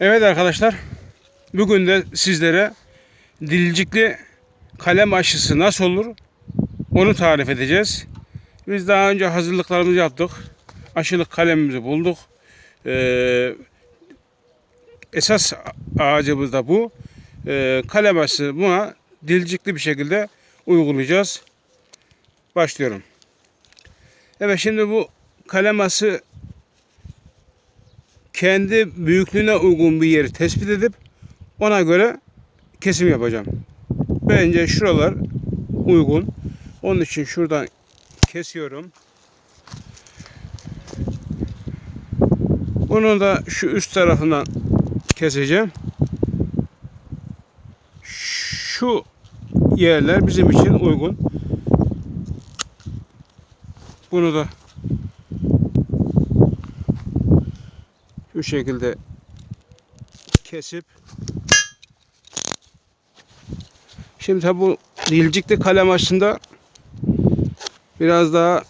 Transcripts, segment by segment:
Evet arkadaşlar. Bugün de sizlere dilcikli kalem aşısı nasıl olur onu tarif edeceğiz. Biz daha önce hazırlıklarımızı yaptık. Aşılık kalemimizi bulduk. Ee, esas ağacımız da bu. Ee, kalem aşısı buna dilcikli bir şekilde uygulayacağız. Başlıyorum. Evet şimdi bu kalem aşısı kendi büyüklüğüne uygun bir yeri tespit edip ona göre kesim yapacağım. Bence şuralar uygun. Onun için şuradan kesiyorum. Bunu da şu üst tarafından keseceğim. Şu yerler bizim için uygun. Bunu da şekilde kesip şimdi tabi bu dilcikli kalem aslında biraz daha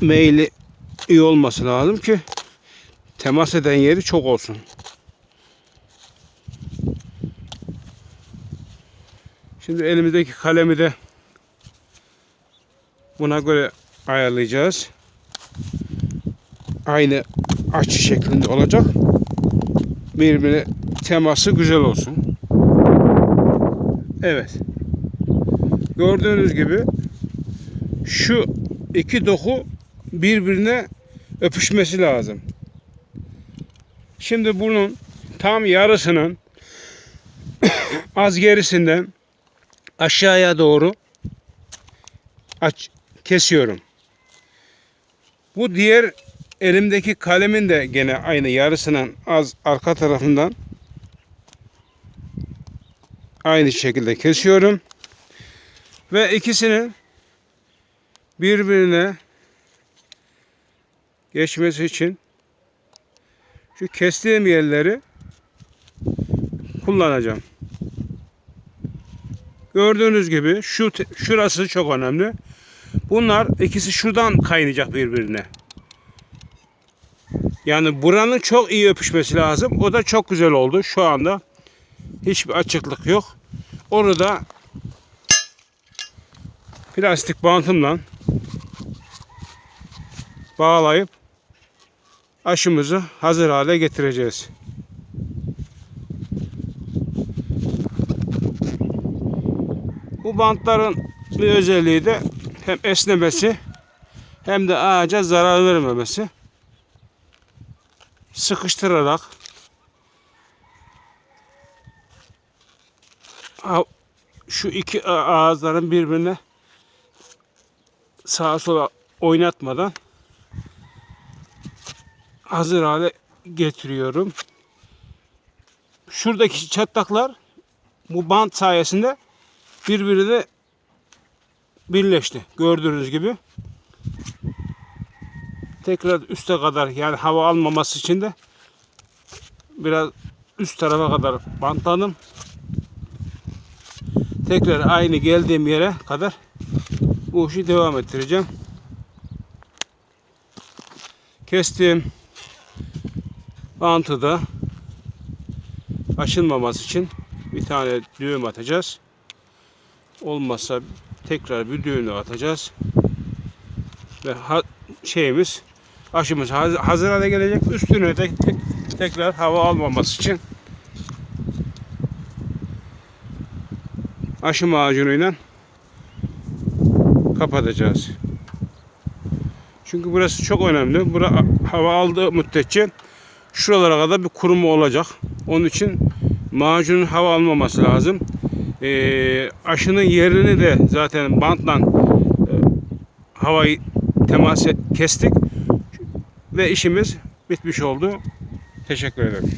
meyli iyi olması lazım ki temas eden yeri çok olsun. Şimdi elimizdeki kalemi de buna göre ayarlayacağız aynı açı şeklinde olacak. Birbirine teması güzel olsun. Evet. Gördüğünüz gibi şu iki doku birbirine öpüşmesi lazım. Şimdi bunun tam yarısının az gerisinden aşağıya doğru aç kesiyorum. Bu diğer elimdeki kalemin de gene aynı yarısının az arka tarafından aynı şekilde kesiyorum. Ve ikisinin birbirine geçmesi için şu kestiğim yerleri kullanacağım. Gördüğünüz gibi şu şurası çok önemli. Bunlar ikisi şuradan kaynayacak birbirine. Yani buranın çok iyi öpüşmesi lazım. O da çok güzel oldu. Şu anda hiçbir açıklık yok. Onu da plastik bantımla bağlayıp aşımızı hazır hale getireceğiz. Bu bantların bir özelliği de hem esnemesi hem de ağaca zarar vermemesi sıkıştırarak şu iki ağızların birbirine sağa sola oynatmadan hazır hale getiriyorum. Şuradaki çatlaklar bu bant sayesinde birbirine birleşti. Gördüğünüz gibi. Tekrar üste kadar yani hava almaması için de biraz üst tarafa kadar bantladım. Tekrar aynı geldiğim yere kadar bu işi devam ettireceğim. Kestiğim bantı da aşınmaması için bir tane düğüm atacağız. Olmazsa tekrar bir düğüm atacağız. Ve şeyimiz aşımız hazır hale gelecek. Üstüne de tekrar hava almaması için aşı macunuyla kapatacağız. Çünkü burası çok önemli. Bura hava aldığı müddetçe şuralara kadar bir kuruma olacak. Onun için macunun hava almaması lazım. Ee, aşının yerini de zaten bantla e, havayı temas kestik ve işimiz bitmiş oldu. Teşekkür ederim.